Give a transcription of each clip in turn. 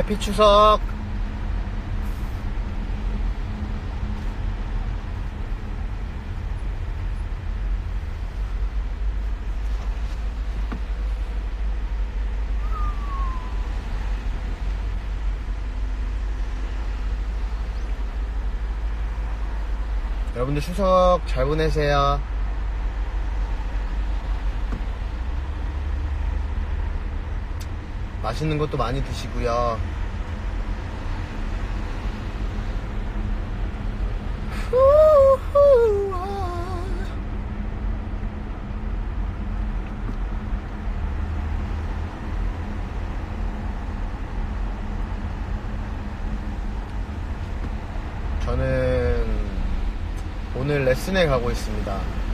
해피 추석! 여러분들 추석 잘 보내세요. 맛있는 것도 많이 드시고요. 저는 오늘 레슨에 가고 있습니다.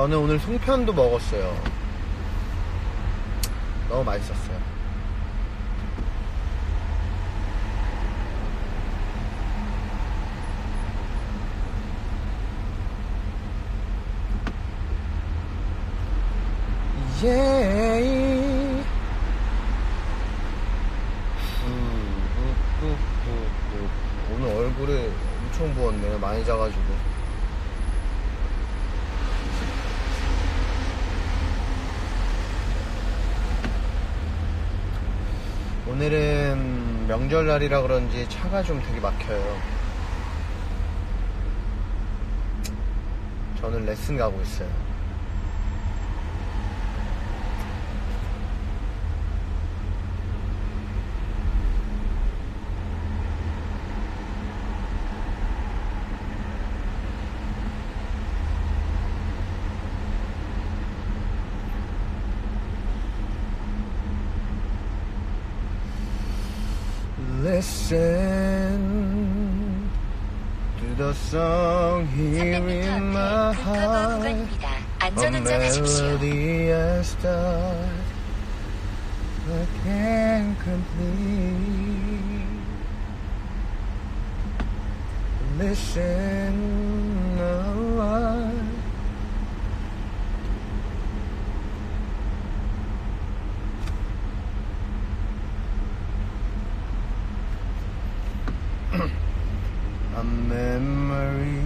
저는 오늘 송편도 먹었어요. 너무 맛있었어요. 예. 오늘 얼굴에 엄청 부었네요. 많이 자가지고. 오늘은 명절날이라 그런지 차가 좀 되게 막혀요. 저는 레슨 가고 있어요. Listen to the song here 300m in my 앞에 급커버 heart. 구간입니다. A 안전운전하십시오. melody I start I can't complete. Listen now. memories.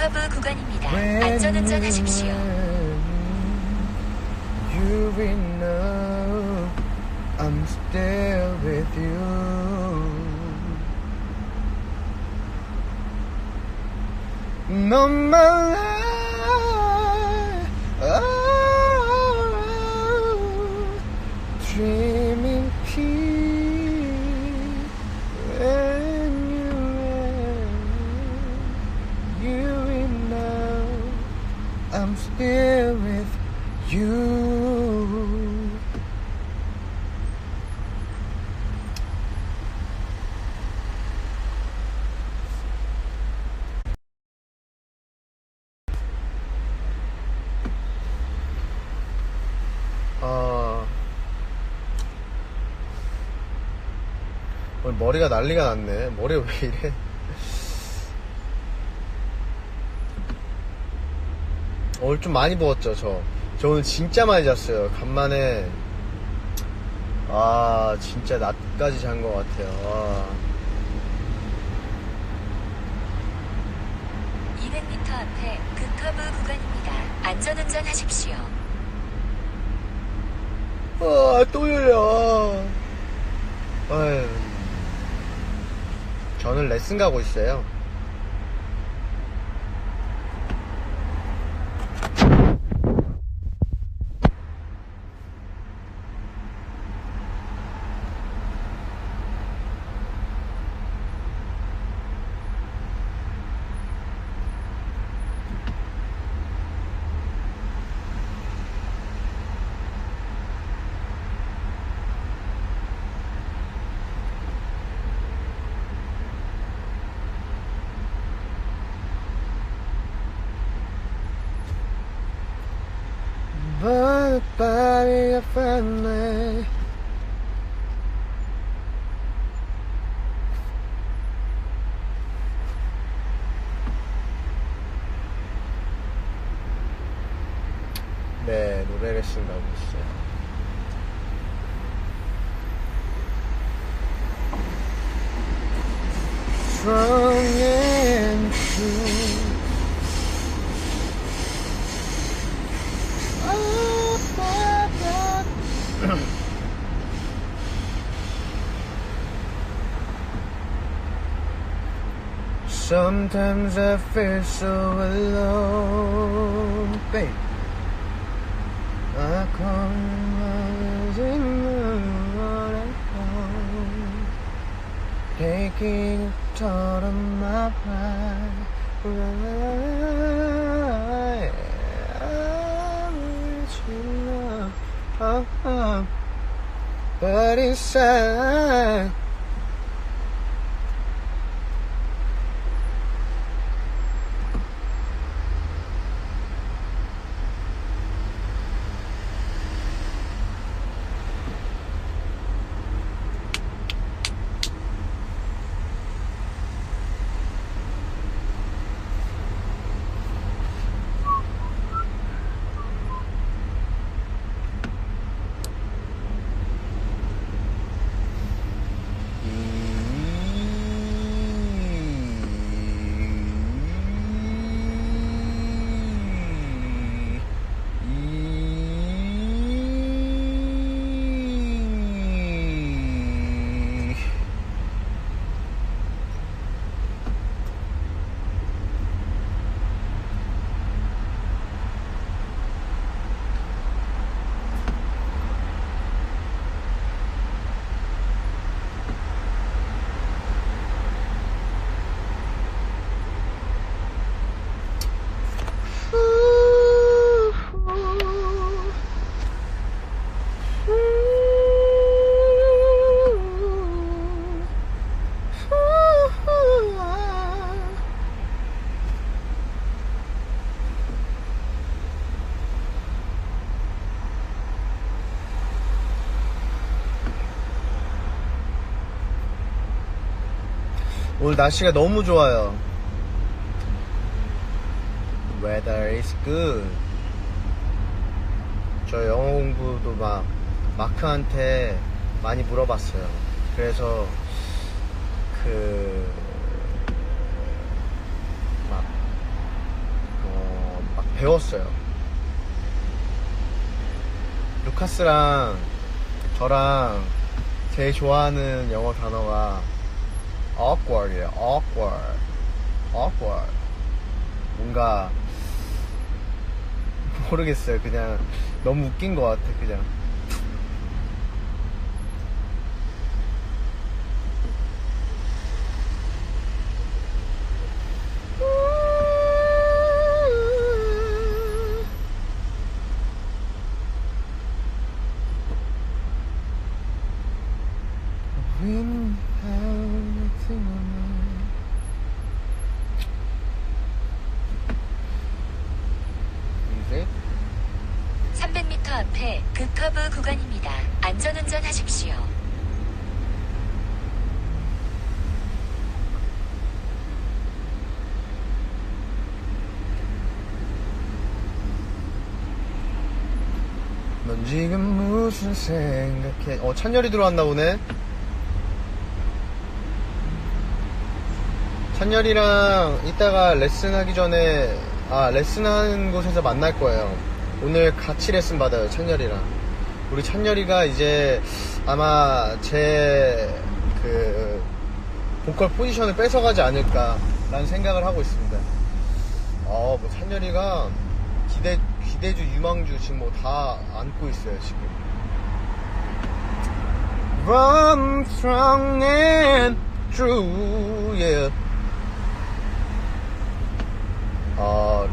커브 구간입니다. 안전운전 하십시오. You will know I'm still with you. My life, oh, 머리가 난리가 났네. 머리가 왜 이래? 오늘 좀 많이 부었죠, 저. 저 오늘 진짜 많이 잤어요. 간만에. 아, 진짜 낮까지 잔 것 같아요. 아. 200m 앞에 급커브 구간입니다. 안전운전 하십시오. 아, 또 열려. 아유. 저는 레슨 가고 있어요. But by a friendly Sometimes I feel so alone, babe. I come in what I home, taking a toll on my pride. Right, I'm reaching up, oh, oh. but inside. 오늘 날씨가 너무 좋아요. Weather is good. 저 영어 공부도 막 마크한테 많이 물어봤어요. 그래서 그 막, 어, 막 배웠어요. 루카스랑 저랑 제일 좋아하는 영어 단어가 awkward이에요. awkward. awkward. 뭔가 모르겠어요. 그냥 너무 웃긴 것 같아. 그냥. We have nothing on Is it? 300m 앞에 급커브 구간입니다. 안전운전 하십시오. 넌 지금 무슨 생각해? 어, 찬열이 들어왔나 보네? 찬열이랑 이따가 레슨 하기 전에, 아, 레슨 하는 곳에서 만날 거예요. 오늘 같이 레슨 받아요, 찬열이랑. 우리 찬열이가 이제 아마 제 그 보컬 포지션을 뺏어가지 않을까라는 생각을 하고 있습니다. 어, 뭐 찬열이가 기대 기대주 유망주 지금 뭐 다 안고 있어요 지금. Run strong and true, yeah. 어,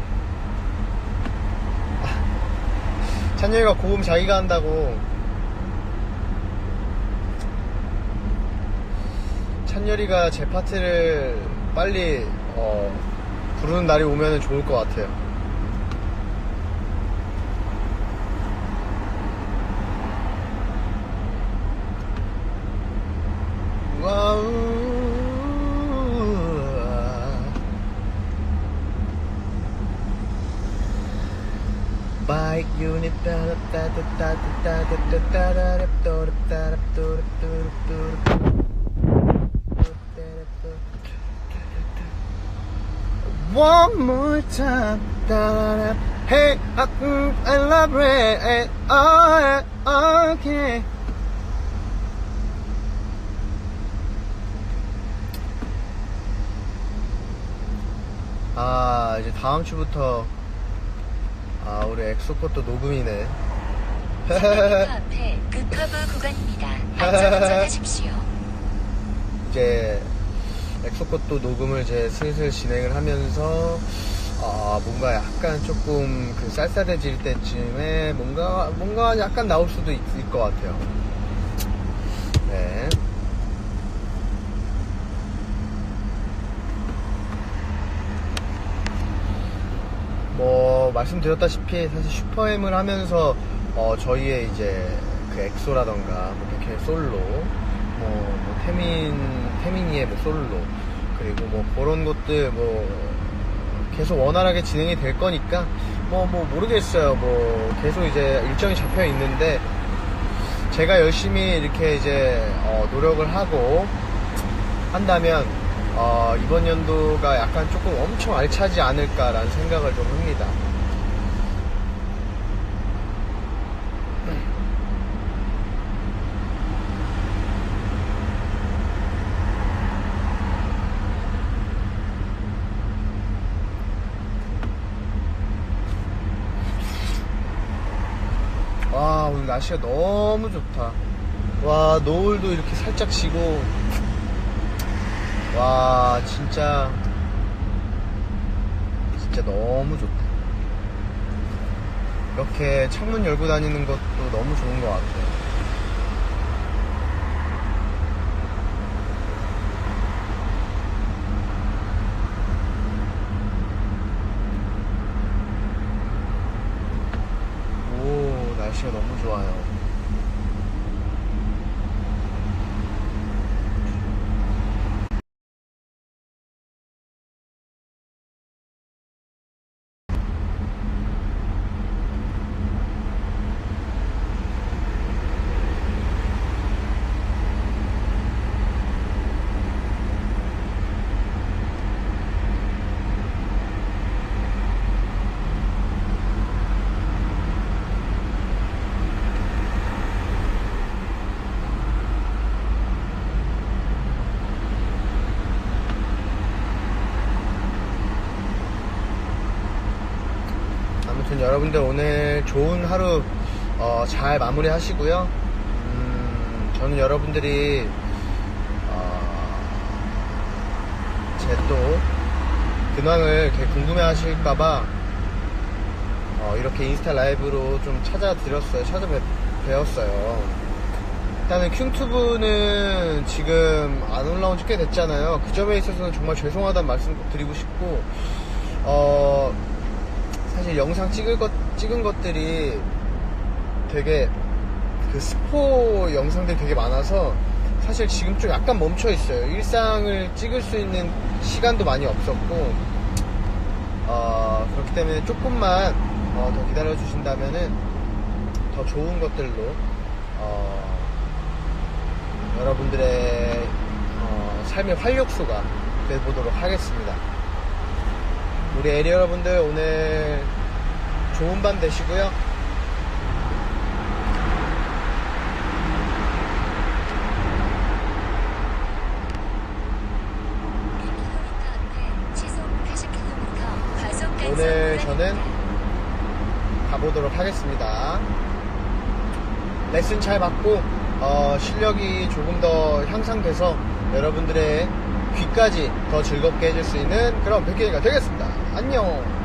찬열이가 고음 자기가 한다고 찬열이가 제 파트를 빨리 어, 부르는 날이 오면 좋을 것 같아요. One more time, Hey, I, mm, I love it. Oh, okay. 아, 이제 다음 주부터 아, 우리 녹음이네. 300m 앞에 급커브 구간입니다. 안전운전하십시오. 이제 엑소코또 녹음을 이제 슬슬 진행을 하면서 아, 뭔가 약간 조금 그 쌀쌀해질 때쯤에 뭔가 뭔가 약간 나올 수도 있, 것 같아요. 네. 뭐 말씀드렸다시피 사실 슈퍼엠을 하면서 어, 저희의 이제 그 엑소라던가 뭐 백현의 솔로 뭐, 뭐 태민 태민이의 뭐 솔로 그리고 뭐 그런 것들 뭐 계속 원활하게 진행이 될 거니까 뭐뭐 모르겠어요 뭐 계속 이제 일정이 잡혀 있는데 제가 열심히 이렇게 이제 어, 노력을 하고 한다면 어, 이번 연도가 약간 조금 엄청 알차지 않을까라는 생각을 좀 합니다. 와 오늘 날씨가 너무 좋다. 와 노을도 이렇게 살짝 지고 와 진짜 진짜 너무 좋다. 이렇게 창문 열고 다니는 것도 너무 좋은 것 같아요. 오 날씨가 너무 좋아요. 아무튼 여러분들 오늘 좋은 하루 어, 잘 마무리 하시고요. 음, 저는 여러분들이 어, 제또 근황을 궁금해 하실까봐 어, 이렇게 인스타 라이브로 좀 찾아드렸어요. 찾아뵈었어요. 일단은 큐튜브는 지금 안 올라온 지 꽤 됐잖아요. 그 점에 있어서는 정말 죄송하다는 말씀 꼭 드리고 싶고, 어, 사실 영상 찍을 것, 찍은 것들이 되게 그 스포 영상들이 되게 많아서 사실 지금 좀 약간 멈춰 있어요. 일상을 찍을 수 있는 시간도 많이 없었고, 어, 그렇기 때문에 조금만 어, 더 기다려 주신다면은 더 좋은 것들로 어, 여러분들의 어, 삶의 활력소가 되보도록 하겠습니다. 우리 애리 여러분들 오늘 좋은 밤 되시고요. 오늘 저는 가보도록 하겠습니다. 레슨 잘 받고 어, 실력이 조금 더 향상돼서 여러분들의 귀까지 더 즐겁게 해줄 수 있는 그런 백기이가 되겠습니다. 안녕.